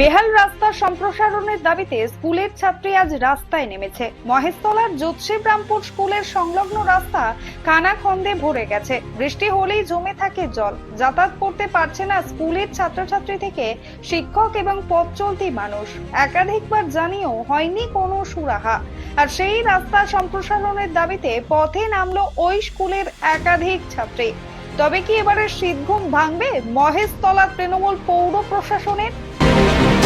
বেহাল রাস্তা সম্প্রসারণের দাবিতে স্কুলের ছাত্রী আজ রাস্তায় নেমেছে। মহেশতলার জ্যোতিষীরামপুর স্কুলের সংলগ্ন রাস্তা কানাখন্দে ভরে গেছে। বৃষ্টি হলেই জমে থাকে জল। যাতায়াত করতে পারছে না স্কুলের ছাত্রছাত্রী থেকে শিক্ষক এবং পথ চলতি মানুষ। একাধিকবার জানিয়েও হয়নি কোনো সুরাহা। আর সেই রাস্তা সম্প্রসারণের দাবিতে পথে নামলো ওই স্কুলের একাধিক ছাত্রী। তবে কি এবারে শীতঘুম ভাঙবে? মহেশতলা তৃণমূল পৌর প্রশাসনের Thank you.